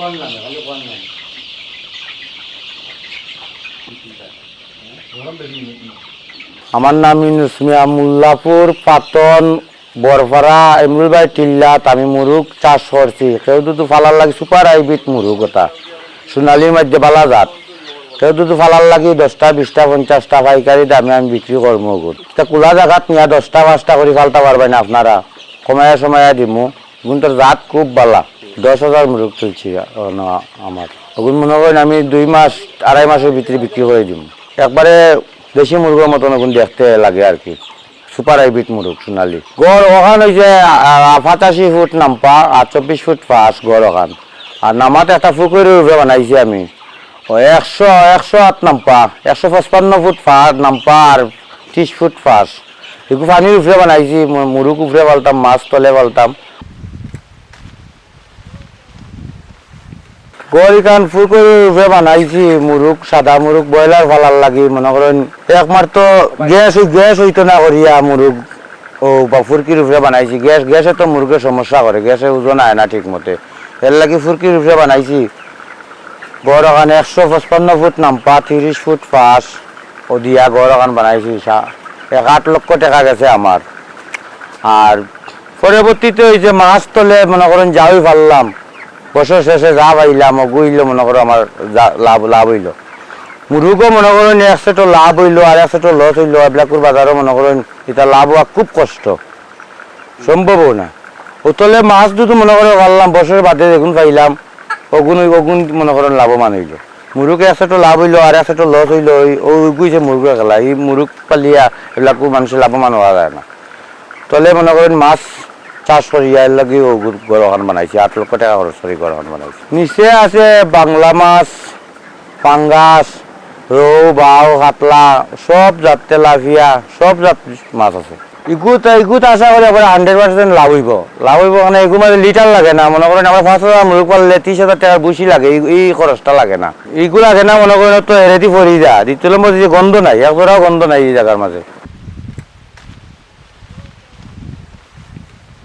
খালি আমার নাম ইনুস মিয়া মুল্লাপুর, পাতন, বরপাড়া, এমরুলবাই টিল্লাত আমি মুরুগ চাষ করছি কেউ দুটো ফালার লাগি সুপার হাইব্রিড মুরুগ ওটা। সোনালির মধ্যে বালা জাত। কেউ দুটো ফালার লাগি দশটা, বিশটা, পঞ্চাশটা পাইকারি দামে আমি বিক্রি করব ওগুলো তা কোলা জায়গাত নিয়ে দশটা, পাঁচটা করে ফালতে পারবেন আপনারা। কমায়া সময়া দিমু। কিন্তু জাত খুব বালা। দশ হাজার মুরুগ না, আমার। ওগুলো মনে করেন আমি দুই মাস, আড়াই মাসের ভিতরে বিক্রি করে দিব একবারে দেশি মুরগের মতন এখন দেখতে লাগে আর কি। সুপার হাইব্রিড মুরগ, সোনালি। গড় ওখান হয়েছে পঁচাশি ফুট নাম্পা আর চব্বিশ ফুট ফাঁস গড় ওখান। আর নামাতে একটা পুকুরের রূপে বানাইছি আমি। ও একশো একশো আট নাম্পা, একশো পঁচপান্ন ফুট ফাঁস নাম্পা আর ত্রিশ ফুট ফাঁস এগুলো পানির উপরে বানাইছি মুরগ উপরে পালতাম মাছ তলে পালতাম গরিকান ফুকুর রূপে বানাইছি মুরুক সাদা মুরুক ব্রয়লার ফালার লাগি, মনে করেন একমার তো গ্যাস গ্যাস হইতো না করিয়া মুরুগ ও বা ফুরকির রূপে বানাইছি। গ্যাস গ্যাসে তো মুরগের সমস্যা করে, গ্যাসে ওজন আয় না ঠিক মতে এর লাগি ফুরকির রূপে বানাইছি। গড় ওখানে একশো পঁচপান্ন ফুট নাম্পা, তিরিশ ফুট পাঁচ, ও দিয়া গড় ওখান বানাইছি এক আট লক্ষ টাকা গেছে আমার। আর পরবর্তীতে ওই যে মাছ তোলে, মনে করেন যাওই ফাললাম। বছর শেষে যা পাইলাম গুইলো মনে করো আমার লাভ লাভ হইল মুরুগও মনে করেন এক সেটো লাভ হইল আর এক সেটো লস হইল এবিলাকুর বাজারও মনে করেন এটা লাভ হওয়া খুব কষ্ট। সম্ভবও না। ওতলে মাছ দুটো মনে করে পারলাম বছরের বাদে দেখুন পাইলাম অগুন অগুন মনে করেন লাভবান হইল মুরুগে এক সেটো লাভ হইল আর এক সেটো লস হইল ওই- গুইছে মুরগা খেলা, এই মুরুগ পালিয়া এবিলাকো মানুষের লাভবান হওয়া যায় না। তলে মনে করেন মাছ চাষ করি এর লাগি গড়খান বানাইছি, আট লক্ষ টাকা খরচ করে বানাইছি। নিচে আছে বাংলা মাছ, পাঙ্গাস, রৌ বাউ কাতলা, সব জাত তেলাপিয়া সব জাত মাছ আছে। ইগুত ইগুত আশা করি আপনার হান্ড্রেড পার্সেন্ট লাভ হইব লাভ হইব মানে এগু মানে লিটার লাগে না, মনে করেন আমার পাঁচ হাজার মুরগ পারলে ত্রিশ হাজার টাকার বেশি লাগে এই- খরচটা লাগে না। ইগু লাগে না, মনে করেন তো হেরেদি ফরি যা দ্বিতীয় নম্বর গন্ধ নাই এক জোড়াও গন্ধ নাই এই জায়গার মাঝে